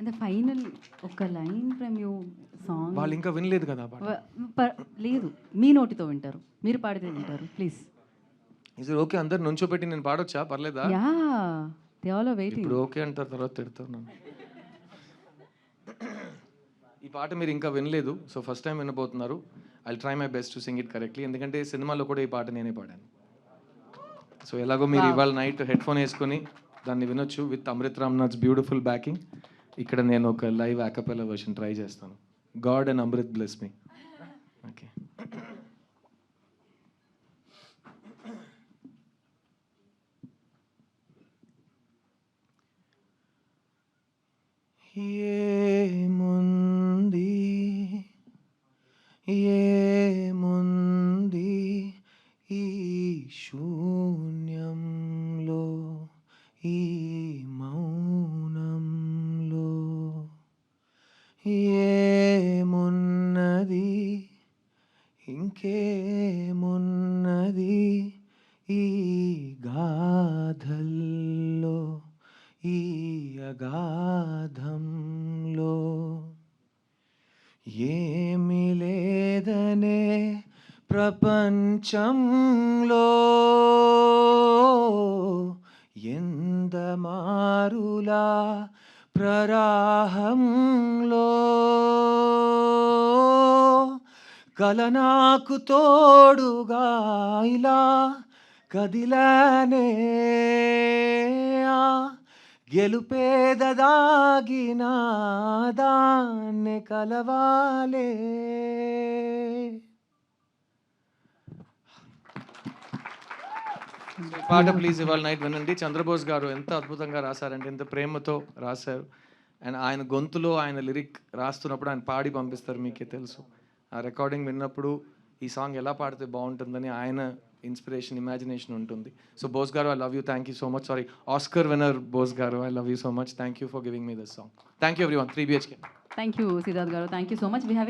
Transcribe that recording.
అంటే ఫైనల్ ఒక line from you song. వాళ్ళు ఇంకా వినలేదు కదా లేదు. మీ నోటితో వింటారు. మీరు పాడితే వింటారు. ప్లీజ్. ఇది ఓకే అందరు నుంచోబెట్టి నేను పాడొచ్చా? పర్లేదా? యా. They all waiting. ఇప్పుడు ఓకే అంటారు తర్వాత తిడతారు నన్ను. ఈ పాట మీరు ఇంకా వినలేదు. So first time వినబోతున్నారు. I try my best to sing it correctly ఎందుకంటే సినిమాలో కూడా ఈ పాట నేనే పాడాను. సో ఎలాగో మీరు ఇవాళ నైట్ హెడ్ ఫోన్ వేసుకొని దాన్ని వినొచ్చు. With Amrit Ramnath's beautiful backing ఇక్కడ నేను ఒక live a cappella version try చేస్తాను. God and Amrit bless me okay ఏముంది? ఏముంది? ఈ షూ ఇంకేమున్నది ఈ గాధల్లో ఈ అగాధంలో? ఏమి లేదనే ప్రపంచంలో ఎందమారులా ప్రరాహంలో? కల నాకు తోడుగా ఇలా కదిలానే. ఆ గెలుపేదదాగిన దాన్ని కలవాలే. పాట ప్లీజ్ ఇవాళ నైట్ వినండి. చంద్రబోస్ గారు ఎంత అద్భుతంగా రాశారంటే ఎంత ప్రేమతో రాశారు. అండ్ ఆయన గొంతులో ఆయన లిరిక్ రాస్తున్నప్పుడు ఆయన పాడి పంపిస్తారు మీకే తెలుసు. ఆ రికార్డింగ్ విన్నప్పుడు ఈ సాంగ్ ఎలా పాడితే బాగుంటుందని ఆయన ఇన్స్పిరేషన్ ఇమాజినేషన్ ఉంటుంది. So Bose garu I love you thank you so much sorry Oscar winner Bose garu I love you so much thank you for giving me this song thank you everyone three BHK thank you Siddharth garu. Thank you so much we have